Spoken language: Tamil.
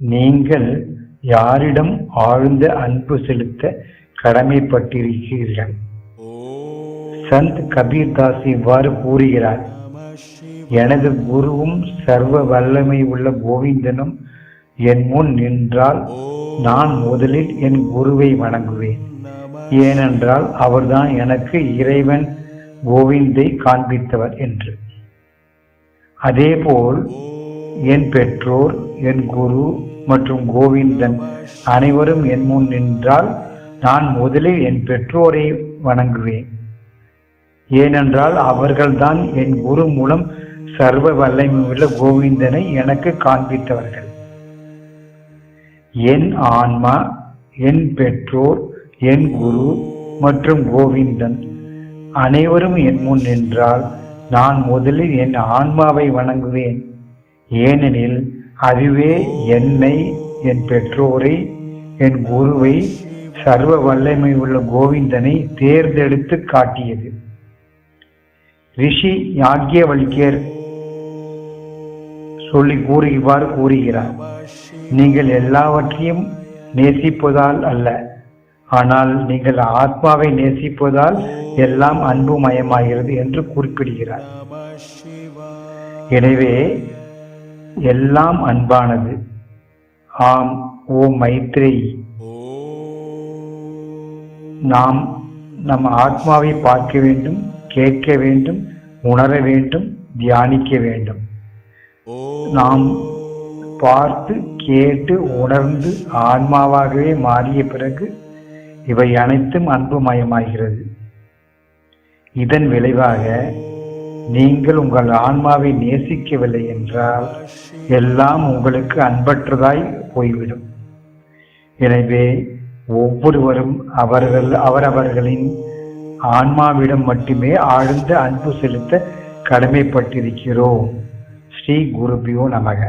நீங்கள் யாரிடம் ஆழ்ந்த அன்பு செலுத்த கடமைப்பட்டிருக்கிறீர்கள்? சந்த் கபீர்தாஸ் இவ்வாறு கூறுகிறார் எனது குருவும் சர்வ வல்லமை உள்ள கோவிந்தனும் என் முன் நின்றால் நான் முதலில் என் குருவை வணங்குவேன். ஏனென்றால் அவர்தான் எனக்கு இறைவன் கோவிந்தை காண்பித்தவர் என்று. அதேபோல் என் பெற்றோர் என் குரு மற்றும் கோவிந்தன் அனைவரும் என் முன் நின்றால் நான் முதலில் என் பெற்றோரை வணங்குவேன். ஏனென்றால் அவர்கள்தான் என் குரு மூலம் சர்வ வல்லமையுள்ள கோவிந்தனை எனக்கு காண்பித்தவர்கள். என் ஆன்மா என் பெற்றோர் என் குரு மற்றும் கோவிந்தன் அனைவரும் என் முன் நின்றால் நான் முதலில் என் ஆன்மாவை வணங்குவேன். ஏனெனில் அதுவே என்னை என் பெற்றோரை என் குருவை சர்வ வல்லமை உள்ள கோவிந்தனை தேர்ந்தெடுத்து காட்டியது. ரிஷி யாக்கியவல்கியர் சொல்லி கூறு இவ்வாறு கூறுகிறார் நீங்கள் எல்லாவற்றையும் நேசிப்பதால் அல்ல ஆனால் நீங்கள் ஆத்மாவை நேசிப்பதால் எல்லாம் அன்புமயமாகிறது என்று குறிப்பிடுகிறார். எனவே எல்லாம் அன்பானது. ஆம் ஓ மைத்ரேயி. நாம் நம் ஆத்மாவை பார்க்க வேண்டும் கேட்க வேண்டும் உணர வேண்டும் தியானிக்க வேண்டும். நாம் பார்த்து கேட்டு உணர்ந்து ஆன்மாவாகவே மாறிய பிறகு இவை அனைத்தும் அன்புமயமாகிறது. இதன் விளைவாக நீங்கள் உங்கள் ஆன்மாவை நேசிக்கவில்லை என்றால் எல்லாம் உங்களுக்கு அன்பற்றதாய் போய்விடும். எனவே ஒவ்வொருவரும் அவர்கள் அவரவர்களின் ஆன்மாவிடம் மட்டுமே ஆழ்ந்த அன்பு செலுத்த கடமைப்பட்டிருக்கிறோம். ஸ்ரீ குருபியோ நமக.